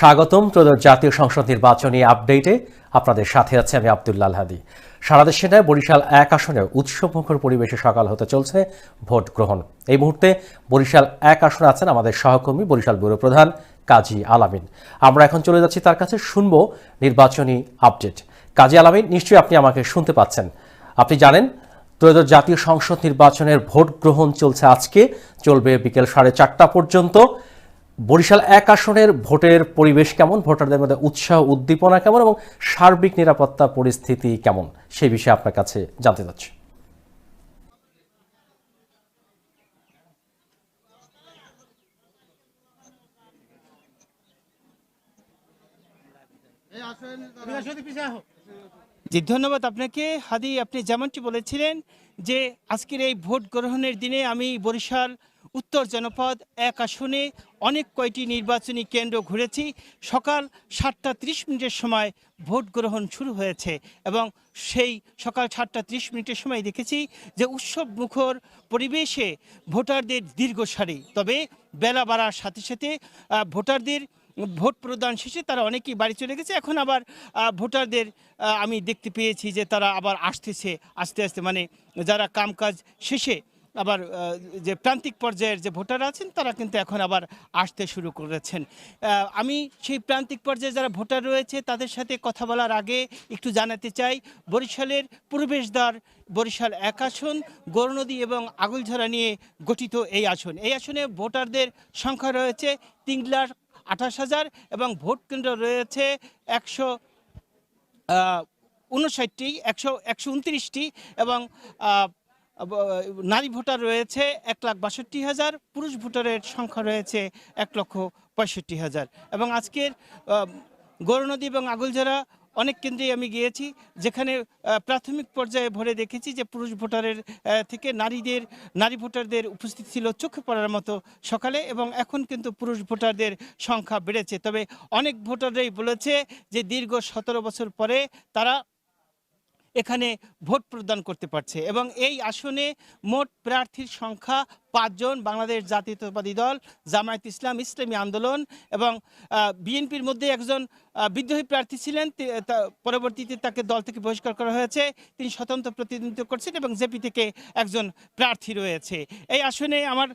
স্বাগতম। ত্রয়োদশ জাতীয় সংসদ নির্বাচনী আপডেটে আপনাদের সাথে আছে আমি আবদুল্লাল হাদি। সারা দেশে নয়, বরিশাল এক আসনে উৎসবমুখর পরিবেশে সকাল হতে চলছে ভোট গ্রহণ। এই মুহূর্তে বরিশাল এক আসনে আছেন আমাদের সহকর্মী বরিশাল ব্যুরো প্রধান কাজী আলামিন। আমরা এখন চলে যাচ্ছি তার কাছে, শুনব নির্বাচনী আপডেট। কাজী আলামিন, নিশ্চয়ই আপনি আমাকে শুনতে পাচ্ছেন। আপনি জানেন, ত্রয়োদশ জাতীয় সংসদ নির্বাচনের ভোট গ্রহণ চলছে আজকে। চলবে বিকেল সাড়ে চারটা পর্যন্ত। বরিশাল এক আসনের ভোটের পরিবেশ কেমন? ভোটারদের মধ্যে উৎসাহ, উদ্দীপনা কেমন? এবং সার্বিক নিরাপত্তা পরিস্থিতি কেমন? সেই বিষয়ে আপনার কাছে জানতে চাচ্ছি। জি, ধন্যবাদ আপনাকে। হাদি, আপনি যেমনটি বলেছিলেন যে আজকের এই ভোট গ্রহণের দিনে আমি বরিশাল উত্তর জনপদ এক আসনে অনেক কয়টি নির্বাচনী কেন্দ্র ঘুরেছি। সকাল সাতটা ত্রিশ মিনিটের সময় ভোট গ্রহণ শুরু হয়েছে এবং সেই সকাল সাতটা ত্রিশ মিনিটের সময় দেখেছি যে উৎসব মুখর পরিবেশে ভোটারদের দীর্ঘ সারি তবে বেলা বাড়ার সাথে সাথে ভোটারদের ভোট প্রদান শেষে তারা অনেকেই বাড়ি চলে গেছে। এখন আবার ভোটারদের আমি দেখতে পেয়েছি যে তারা আবার আসতেছে, আস্তে আস্তে মানে যারা কামকাজ শেষে আবার যে প্রান্তিক পর্যায়ের যে ভোটার আছেন, তারা কিন্তু এখন আবার আসতে শুরু করেছেন। আমি সেই প্রান্তিক পর্যায়ে যারা ভোটার রয়েছে, তাদের সাথে কথা বলার আগে একটু জানাতে চাই, বরিশালের প্রবেশদ্বার, বরিশাল এক আসন গৌরনদী এবং আগুলঝরা নিয়ে গঠিত এই আসন। এই আসনে ভোটারদের সংখ্যা রয়েছে তিন লাখ আঠাশ হাজার এবং ভোট কেন্দ্র রয়েছে একশো উনষাটটি, একশো একশো উনত্রিশটি এবং নারী ভোটার রয়েছে এক লাখ বাষট্টি হাজার, পুরুষ ভোটারের সংখ্যা রয়েছে এক লক্ষ পঁয়ষট্টি হাজার এবং আজকের গৌরনদী এবং আগুলঝরা অনেক কেন্দ্রেই আমি গিয়েছি, যেখানে প্রাথমিক পর্যায়ে ভরে দেখেছি যে পুরুষ ভোটারের থেকে নারীদের, নারী ভোটারদের উপস্থিত ছিল চোখে পড়ার মতো সকালে এবং এখন কিন্তু পুরুষ ভোটারদের সংখ্যা বেড়েছে। তবে অনেক ভোটাররাই বলেছে যে দীর্ঘ সতেরো বছর পরে তারা এখানে ভোট প্রদান করতে পারছে এবং এই আসনে মোট প্রার্থীর সংখ্যা পাঁচজন, বাংলাদেশ জাতীয়তাবাদী দল, জামায়াত ইসলাম, ইসলামী আন্দোলন এবং বিএনপির মধ্যে একজন বিদ্রোহী প্রার্থী ছিলেন পরবর্তীতে তাকে দল থেকে বহিষ্কার করা হয়েছে। তিনি স্বতন্ত্র প্রতিনিধিত্ব করছেন এবং জেপি থেকে একজন প্রার্থী রয়েছে। এই আসনে আমার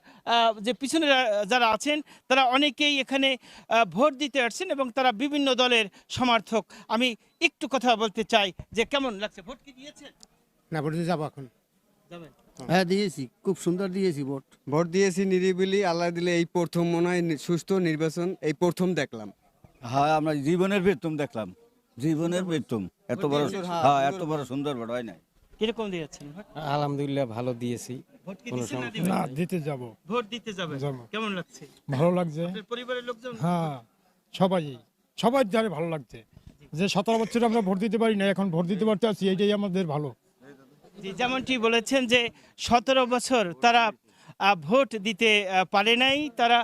যে পিছনে যারা আছেন তারা অনেকেই এখানে ভোট দিতে আসছেন এবং তারা বিভিন্ন দলের সমর্থক। আমি একটু কথা বলতে চাই যে কেমন লাগছে? ভোট কি দিয়েছেন? না ভোট দিতে যাব এখন। যাবেন? হ্যাঁ দিয়েছি। খুব সুন্দর দিয়েছি ভোট। ভোট দিয়েছি নিরিবিলি আল্লাহ দিলে এই প্রথম মনে হয় সুস্থ নির্বাচন এই প্রথম দেখলাম। হ্যাঁ আমরা জীবনের বেতন দেখলাম। জীবনের বেতন এত বড় হ্যাঁ এত বড় সুন্দর বড় হয় নাই। কীরকম দিয়েছেন? আলহামদুলিল্লাহ ভালো দিয়েছি। না দিতে যাব। ভোট দিতে কেমন লাগছে? ভালো লাগছে। পরিবারের লোকজন? হ্যাঁ সবাই সবাই জানে ভালো লাগছে। যে সতেরো বছর আমরা ভোট দিতে পারি না এখন ভোট দিতে পারতে আছি এইটাই আমাদের ভালো। জি, যেমনটি বলেছেন যে সতেরো বছর তারা ভোট দিতে পারে নাই। তারা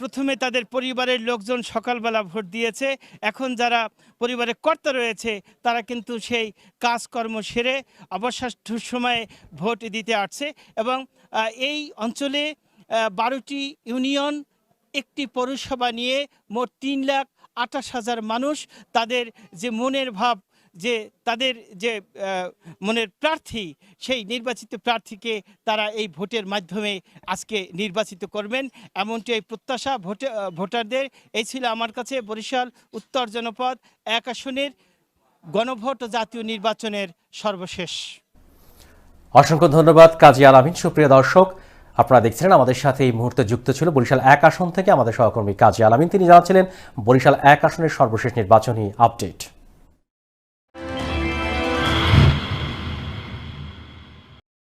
প্রথমে তাদের পরিবারের লোকজন সকালবেলা ভোট দিয়েছে। এখন যারা পরিবারের কর্তা রয়েছে, তারা কিন্তু সেই কাজকর্ম সেরে অবসর সময়ে ভোট দিতে আসছে এবং এই অঞ্চলে বারোটি ইউনিয়ন, একটি পৌরসভা নিয়ে মোট তিন লাখ আঠাশ হাজার মানুষ তাদের যে মনের ভাব যে তাদের যে মনের প্রার্থী, সেই নির্বাচিত প্রার্থীকে তারা এই ভোটের মাধ্যমে আজকে নির্বাচিত করবেন। এমনটি এই প্রত্যাশা ভোটে ভোটারদের। এই ছিল আমার কাছে বরিশাল উত্তর জনপদ এক আসনের গণভোট জাতীয় নির্বাচনের সর্বশেষ। অসংখ্য ধন্যবাদ কাজী আলামিন। সুপ্রিয় দর্শক, আপনারা দেখছিলেন আমাদের সাথে এই মুহূর্তে যুক্ত ছিল বরিশাল এক আসন থেকে আমাদের সহকর্মী কাজী আলামিন। তিনি জানাচ্ছিলেন, বরিশাল এক আসনের সর্বশেষ নির্বাচনী আপডেট।